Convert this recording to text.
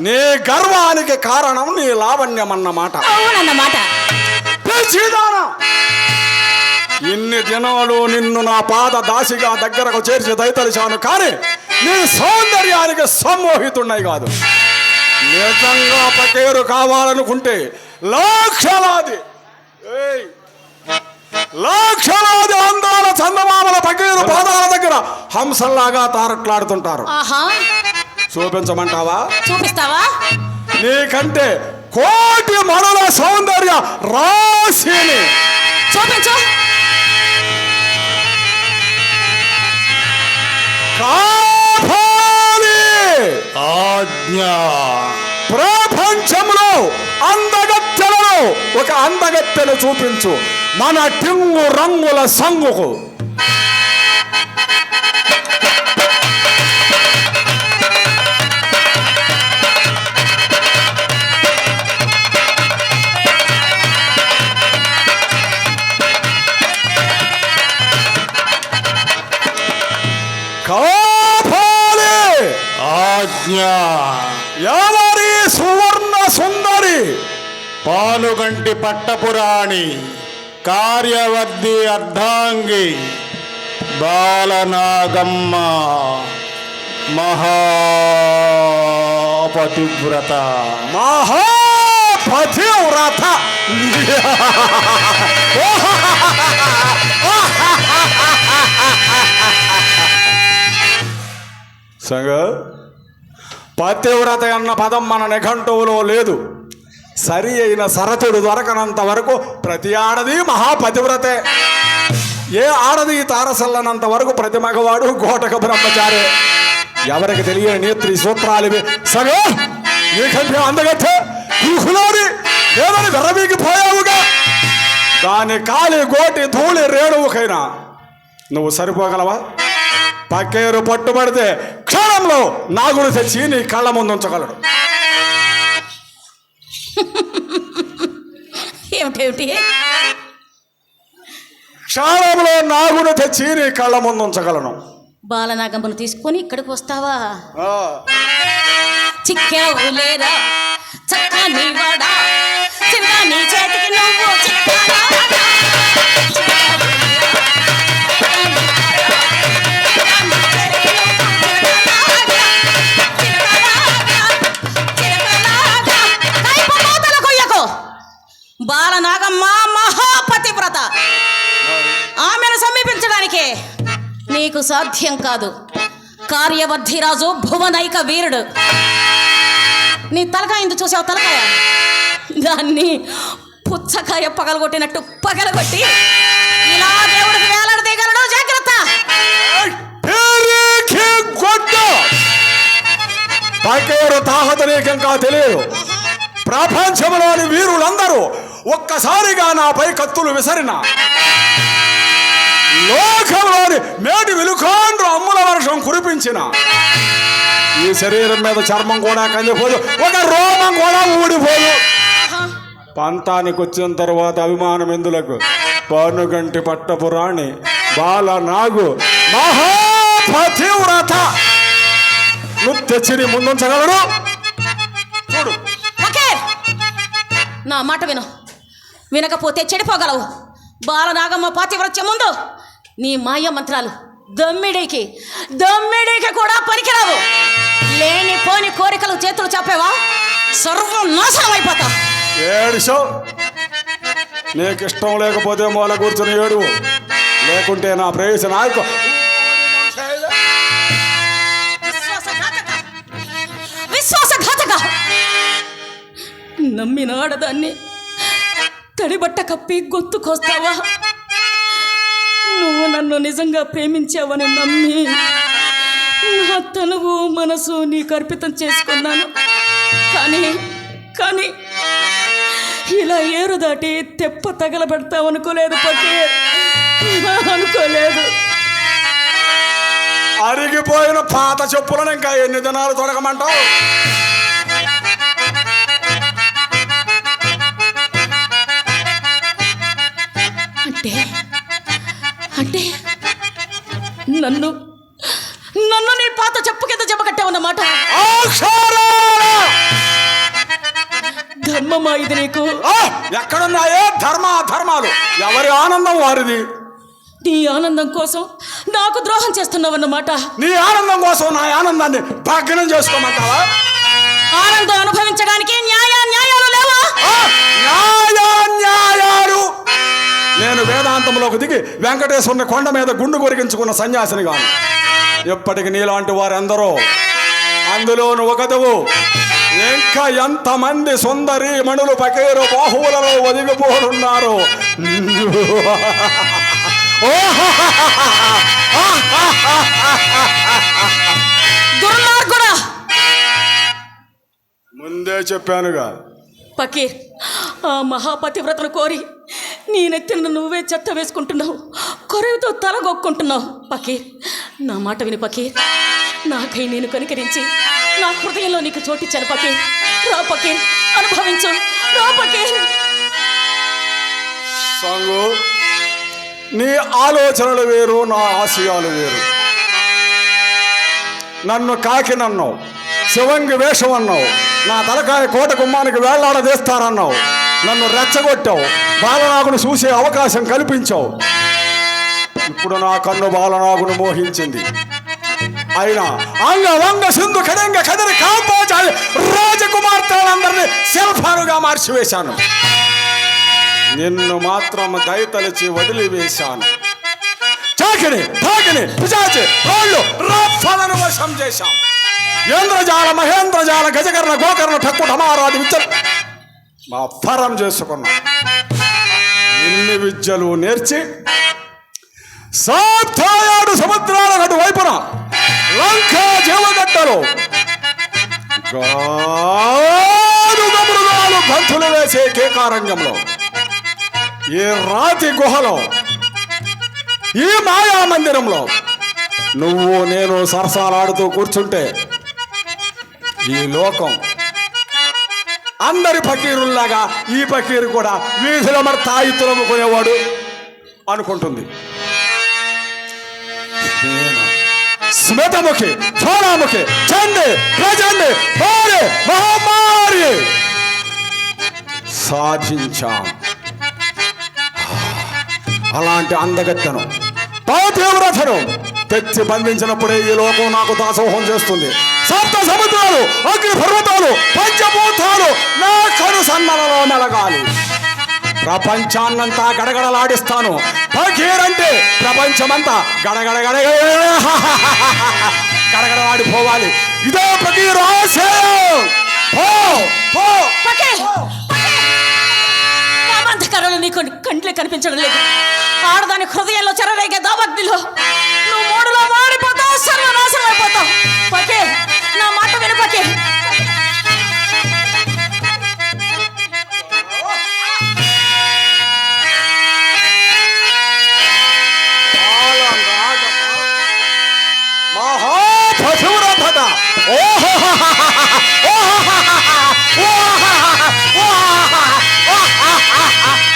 నీ గర్వానికి కారణం నీ లావణ్యం అన్నమాట అవునన్నమాట! ఇన్ని దినాలు నిన్ను నా పాద దాసిగా దగ్గరకు చేర్చి దయతలిచాను కానీ నీ సౌందర్యానికి సమ్మోహితున్నాయి కాదు నిజంగా పకేరు కావాలనుకుంటే లక్షలాది ఏయ్! లక్షలాది అందాల చందమామల పకేరు పాదాల దగ్గర హంసల్లాగా తారట్లాడుతుంటారు ఆహా చూపించమంటావా చూపిస్తావా? నీకంటే కోటి మనుల సౌందర్య రాశిని. చూపించు. ఆజ్ఞ. ప్రపంచంలో అందగత్తెలను ఒక అందగత్తెను చూపించు. మన టింగు రంగుల సంగుకు. కాపాలి ఆజ్ఞ. ఎవరి సువర్ణ సుందరి! పానుగంటి పట్టపురాణి కార్యవర్ధి అర్ధాంగి బాలనాగమ్మ మహాపతివ్రత. మహాపతివ్రత! సంగ? పతివ్రత అన్న పదం మన నిఘంటువులో లేదు. సరి అయిన సరతుడు దొరకనంత వరకు ప్రతి ఆడది మహాపతివ్రతే. ఏ ఆడది తారసల్లనంత వరకు ప్రతి మగవాడు గోటక బ్రహ్మచారే. ఎవరికి తెలియని నేత్రి సూత్రాలు ఇవి సగ నీకంటే అందగತ್ತೆ కుహులాడి లేదని విర్రవీగిపోయావుగా దాని కాలి గోటి ధూళి రేణువుకైనా. నువ్వు సరిపోగలవా? పక్కేరు పట్టుబడితే క్షణంలో నాగుడు తెచ్చి నీ కళ్ళ ముందు ఉంచగలడు. ఏమిటేమిటి? క్షణంలో నాగుడు తెచ్చి నీ కళ్ళ ముందు ఉంచగలను. బాలనాగమ్మను తీసుకొని ఇక్కడికి వస్తావా? చిక్కావు లేరా చక్కని వాడా చిన్న నీ చేతికి నువ్వు? చిక్కావు? నీకు సాధ్యం కాదు. కార్యవర్ధిరాజు భువనైక వీరుడు. నీ తలకాయ ఇందు చూసావు? తలకాయ? దాన్ని పుచ్చకాయ పగలగొట్టినట్టు పగలగొట్టి ఇలా దేవుడికి వేలాడదీయగలడు. జాగ్రత్త! పెరికి గొడ్డు పక్కేరు తాహత నీకింకా తెలియదు. ప్రపంచంలోని వీరులందరూ ఒక్కసారిగా నాపై కత్తులు విసరిన. లోకంలోని మేటి విలుకాండ్రు అమ్ముల వర్షం కురిపించిన. ఈ శరీరం మీద చర్మం కూడా కందిపోదు ఒక రోమం కూడా ఊడిపోదు. పంతానికి వచ్చిన తర్వాత అభిమానం ఎందులకు? పానుగంటి పట్టపురాణి బాల నాగు మహాపతివ్రత. నువ్వు తెచ్చి నీ ముందుంచగలడు? చూడు. నా మాట విను. వినకపోతే చెడిపోగలవు. బాలనాగమ్మ పాతివ్రత్యం ముందు నీ మాయ మంత్రాలు దమ్మిడికి దమ్మిడికి కూడా పనికిరావు. లేని పోని కోరికలు చేతులు చెప్పేవా సర్వం నాశనం అయిపోతా. ఏడుసో? నీకు ఇష్టం లేకపోతే మూల కూర్చుని ఏడు. లేకుంటే నా ప్రేయసి నాయకు. విశ్వాసఘాతక. నమ్మిన ఆడదాన్ని తడిబట్ట కప్పి గొంతుకొస్తావా నన్ను నిజంగా ప్రేమించావని నమ్మి నా తనువు మనసు నీకు అర్పితం చేసుకున్నాను. కానీ కానీ ఇలా ఏరు దాటి తెప్ప తగలబెడతావు అనుకోలేదు పకే అనుకోలేదు. అరిగిపోయిన పాత చెప్పులను ఇంకా ఎన్ని దినాలు తొడగమంటావు? ఆనందం వారిది. నీ ఆనందం కోసం నాకు ద్రోహం చేస్తున్నావన్నమాట. నీ ఆనందం కోసం నా ఆనందాన్ని భగ్నం చేసుకోమంటావా? ఆనందం అనుభవించడానికి న్యాయ న్యాయాలు లేవా? ఆ! న్యాయ న్యాయాలు. నేను వేదాంతంలోకి దిగి వెంకటేశ్వరుని కొండ మీద గుండు కొరిగించుకున్న సన్యాసిని కాను ఎప్పటికి నీలాంటి వారెందరో? అందులోను ఒకదువు. ఇంకా ఎంతమంది సుందరి మణులు పకేరు బాహువులలో ఒదిగిపోనున్నారు? దుర్మార్గుడా! ముందే చెప్పానుగా. పకీర్ ఆ మహాపతివ్రతను కోరి నీ నెత్తిన నువ్వే చెత్త వేసుకుంటున్నావు. కొరవుతో తలగొక్కుంటున్నావు పకీర్ నా మాట విని పకీర్. నాకై నేను కనికరించి నా హృదయంలో నీకు చోటిచ్చాను పకీర్. రా పకీర్ అనుభవించు. రా పకీర్. సాంగు. నీ ఆలోచనలు వేరు నా ఆశయాలు వేరు. నన్ను కాకి నన్నావు శివంగి వేషం అన్నావు నా తలకాయ కోట గుమ్మానికి వేళ్ళాడదేస్తారన్నావు నన్ను రెచ్చగొట్టావు బాలనాగును చూసే అవకాశం కల్పించావు. ఇప్పుడు నా కన్ను బాలనాగును మోహించింది. అయినా అంగ వంగ సింధు కడంగ కదిరి కాంపోజాయి రాజకుమార్తెలందరినీ శిల్పాలుగా మార్చివేశాను. నిన్ను మాత్రం దయతలిచి వదిలివేశాను. చాకిని తాకిని పిశాచి రాళ్ళు రాఫలను వశం చేశాం. ఇంద్రజాల మహేంద్రజాల గజకర్ణ గోకర్ణ ఠక్కు ఢమారాది విద్యలు మా ఫరం చేసుకున్నాం. ఇన్ని విద్యలు నేర్చి సాప్తాయాడు సముద్రాల నటు వైపున లంకా జీవగడ్డలు గాడుగ గమృగాలు గంతులు వేసే కేకారంగంలో ఈ రాతి గుహలో ఈ మాయా మందిరంలో నువ్వు నేను సరసాలాడుతూ కూర్చుంటే ఈ లోకం అందరి ఫకీరుల్లాగా ఈ ఫకీరు కూడా వీధిలో మరి తాయి తులముకునేవాడు అనుకుంటుంది. స్మితముఖి జ్వాలాముఖి చండి ప్రజండి మహమ్మారి! సాధించాం. అలాంటి అందగత్తెను. పాతివ్రతను తెచ్చి బంధించినప్పుడే ఈ లోకం నాకు దాసోహం చేస్తుంది. సప్త సముద్రాలు అగ్ని పర్వతాలు పంచభూతాలు నా కను సన్నలలో మెలగాలి ప్రపంచాన్నంతా గడగడలాడిస్తాను. ఫకీరంటే ప్రపంచమంతా గడగడ గడగ గడగడలాడిపోవాలి. ఇదే ఫకీరు ఆశయం పో పో. పకీర్ నీకు కంట్లే కనిపించడం లేదు ఆడదాని హృదయంలో చెరరేగే దావగ్నిలో నువ్వు మూడులో మారిపోతావు సర్వనాశనం అయిపోతావు పకే నా మాట విను పకే 啊！